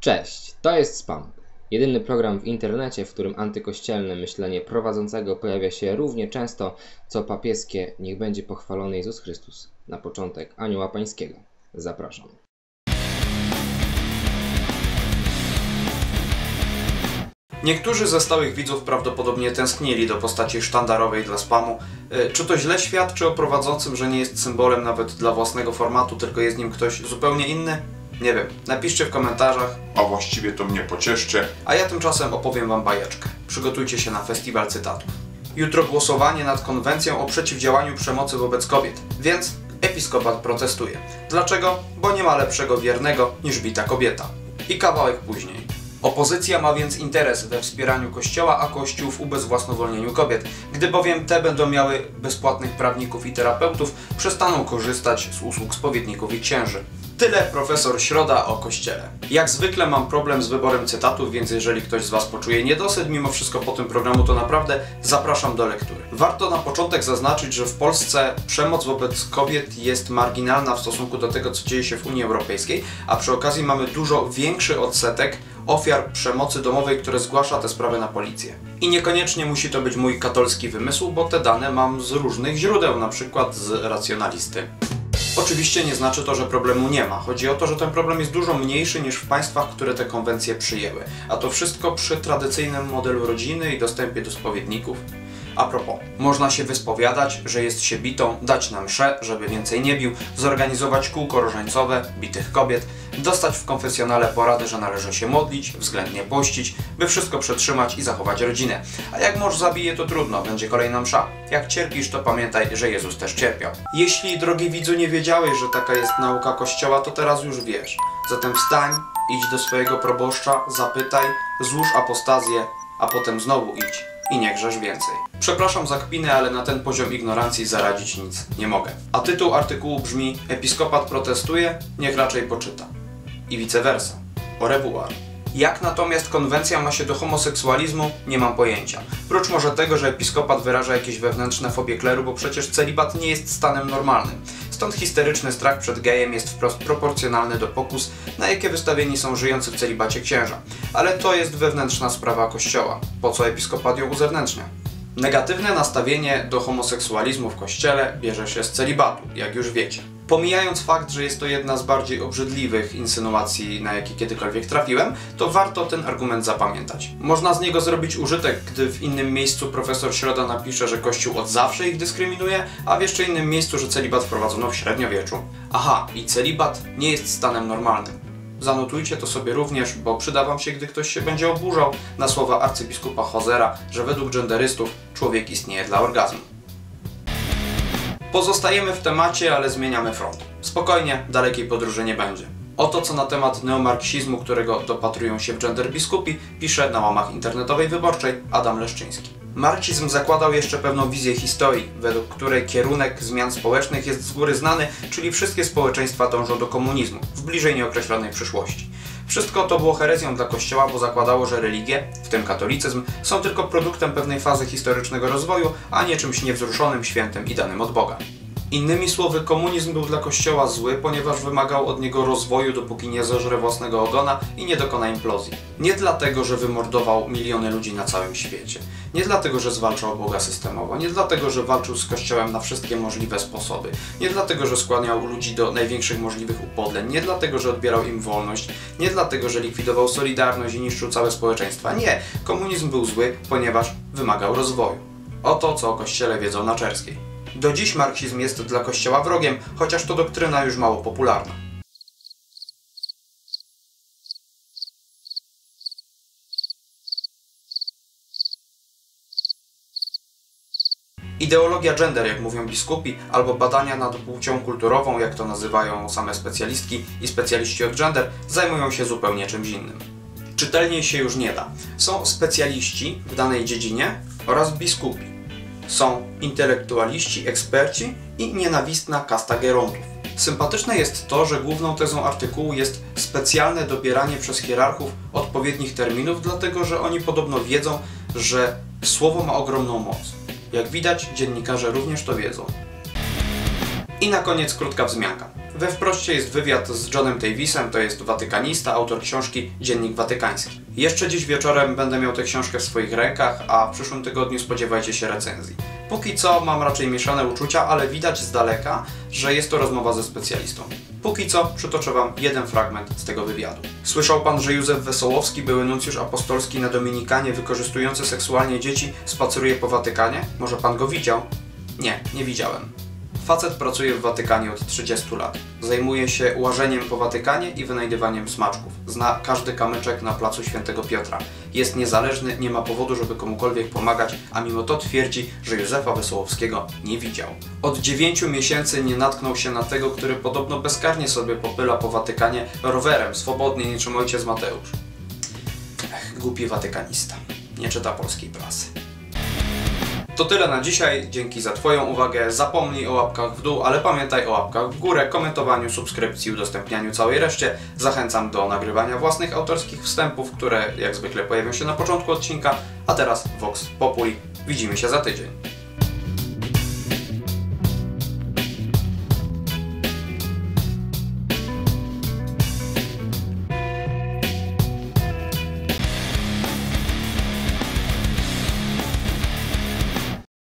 Cześć, to jest Spam. Jedyny program w internecie, w którym antykościelne myślenie prowadzącego pojawia się równie często, co papieskie Niech będzie pochwalony Jezus Chrystus. Na początek Anioła Pańskiego. Zapraszam. Niektórzy ze stałych widzów prawdopodobnie tęsknili do postaci sztandarowej dla spamu. E, Czy to źle świadczy o prowadzącym, że nie jest symbolem nawet dla własnego formatu, tylko jest nim ktoś zupełnie inny? Nie wiem. Napiszcie w komentarzach, a właściwie to mnie pocieszcie. a ja tymczasem opowiem wam bajeczkę. Przygotujcie się na festiwal cytatów. Jutro głosowanie nad konwencją o przeciwdziałaniu przemocy wobec kobiet, więc episkopat protestuje. Dlaczego? Bo nie ma lepszego wiernego niż bita kobieta. I kawałek później. Opozycja ma więc interes we wspieraniu Kościoła, a Kościół w ubezwłasnowolnieniu kobiet. Gdy bowiem te będą miały bezpłatnych prawników i terapeutów, przestaną korzystać z usług spowiedników i księży. Tyle profesor Środa o Kościele. Jak zwykle mam problem z wyborem cytatów, więc jeżeli ktoś z Was poczuje niedosyt mimo wszystko po tym programu, to naprawdę zapraszam do lektury. Warto na początek zaznaczyć, że w Polsce przemoc wobec kobiet jest marginalna w stosunku do tego, co dzieje się w Unii Europejskiej, a przy okazji mamy dużo większy odsetek ofiar przemocy domowej, które zgłasza te sprawy na policję. I niekoniecznie musi to być mój katolski wymysł, bo te dane mam z różnych źródeł, na przykład z racjonalisty. Oczywiście nie znaczy to, że problemu nie ma. Chodzi o to, że ten problem jest dużo mniejszy niż w państwach, które te konwencje przyjęły. A to wszystko przy tradycyjnym modelu rodziny i dostępie do spowiedników. A propos, można się wyspowiadać, że jest się bitą, dać na mszę, żeby więcej nie bił, zorganizować kółko różańcowe, bitych kobiet, dostać w konfesjonale porady, że należy się modlić, względnie pościć, by wszystko przetrzymać i zachować rodzinę. A jak mąż zabije, to trudno, będzie kolejna msza. Jak cierpisz, to pamiętaj, że Jezus też cierpiał. Jeśli, drogi widzu, nie wiedziałeś, że taka jest nauka Kościoła, to teraz już wiesz. Zatem wstań, idź do swojego proboszcza, zapytaj, złóż apostazję, a potem znowu idź i nie grzesz więcej. Przepraszam za kpinę, ale na ten poziom ignorancji zaradzić nic nie mogę. A tytuł artykułu brzmi Episkopat protestuje, niech raczej poczyta. I vice versa. Au revoir. Jak natomiast konwencja ma się do homoseksualizmu, nie mam pojęcia. Prócz może tego, że episkopat wyraża jakieś wewnętrzne fobie kleru, bo przecież celibat nie jest stanem normalnym. Stąd histeryczny strach przed gejem jest wprost proporcjonalny do pokus, na jakie wystawieni są żyjący w celibacie księża. Ale to jest wewnętrzna sprawa kościoła. Po co episkopat ją uzewnętrznia? Negatywne nastawienie do homoseksualizmu w kościele bierze się z celibatu, jak już wiecie. Pomijając fakt, że jest to jedna z bardziej obrzydliwych insynuacji, na jakie kiedykolwiek trafiłem, to warto ten argument zapamiętać. Można z niego zrobić użytek, gdy w innym miejscu profesor Środa napisze, że Kościół od zawsze ich dyskryminuje, a w jeszcze innym miejscu, że celibat wprowadzono w średniowieczu. Aha, i celibat nie jest stanem normalnym. Zanotujcie to sobie również, bo przyda wam się, gdy ktoś się będzie oburzał na słowa arcybiskupa Hozera, że według genderystów człowiek istnieje dla orgazmu. Pozostajemy w temacie, ale zmieniamy front. Spokojnie, dalekiej podróży nie będzie. Oto co na temat neomarksizmu, którego dopatrują się w gender biskupi, pisze na łamach internetowej wyborczej Adam Leszczyński. Marksizm zakładał jeszcze pewną wizję historii, według której kierunek zmian społecznych jest z góry znany, czyli wszystkie społeczeństwa dążą do komunizmu w bliżej nieokreślonej przyszłości. Wszystko to było herezją dla Kościoła, bo zakładało, że religie, w tym katolicyzm, są tylko produktem pewnej fazy historycznego rozwoju, a nie czymś niewzruszonym, świętym i danym od Boga. Innymi słowy, komunizm był dla Kościoła zły, ponieważ wymagał od niego rozwoju, dopóki nie zeżre własnego ogona i nie dokona implozji. Nie dlatego, że wymordował miliony ludzi na całym świecie. Nie dlatego, że zwalczał Boga systemowo. Nie dlatego, że walczył z Kościołem na wszystkie możliwe sposoby. Nie dlatego, że skłaniał ludzi do największych możliwych upodleń. Nie dlatego, że odbierał im wolność. Nie dlatego, że likwidował Solidarność i niszczył całe społeczeństwa. Nie. Komunizm był zły, ponieważ wymagał rozwoju. Oto, co o Kościele wiedzą na czerskiej. Do dziś marksizm jest dla Kościoła wrogiem, chociaż to doktryna już mało popularna. Ideologia gender, jak mówią biskupi, albo badania nad płcią kulturową, jak to nazywają same specjalistki i specjaliści od gender, zajmują się zupełnie czymś innym. Czytelniej się już nie da. Są specjaliści w danej dziedzinie oraz biskupi są intelektualiści, eksperci i nienawistna kasta gerontów. Sympatyczne jest to, że główną tezą artykułu jest specjalne dobieranie przez hierarchów odpowiednich terminów, dlatego że oni podobno wiedzą, że słowo ma ogromną moc. Jak widać, dziennikarze również to wiedzą. I na koniec krótka wzmianka. We wproście jest wywiad z Johnem Davisem, to jest watykanista, autor książki Dziennik Watykański. Jeszcze dziś wieczorem będę miał tę książkę w swoich rękach, a w przyszłym tygodniu spodziewajcie się recenzji. Póki co mam raczej mieszane uczucia, ale widać z daleka, że jest to rozmowa ze specjalistą. Póki co przytoczę Wam jeden fragment z tego wywiadu. Słyszał Pan, że Józef Wesołowski, były nuncjusz apostolski na Dominikanie, wykorzystujący seksualnie dzieci, spaceruje po Watykanie? Może Pan go widział? Nie, nie widziałem. Facet pracuje w Watykanie od 30 lat. Zajmuje się łażeniem po Watykanie i wynajdywaniem smaczków. Zna każdy kamyczek na placu Świętego Piotra. Jest niezależny, nie ma powodu, żeby komukolwiek pomagać, a mimo to twierdzi, że Józefa Wesołowskiego nie widział. Od 9 miesięcy nie natknął się na tego, który podobno bezkarnie sobie popyla po Watykanie rowerem, swobodnie niczym ojciec Mateusz. Ech, głupi watykanista. Nie czyta polskiej prasy. To tyle na dzisiaj. Dzięki za Twoją uwagę. Zapomnij o łapkach w dół, ale pamiętaj o łapkach w górę, komentowaniu, subskrypcji, udostępnianiu całej reszcie. Zachęcam do nagrywania własnych autorskich wstępów, które jak zwykle pojawią się na początku odcinka. A teraz Vox Populi. Widzimy się za tydzień.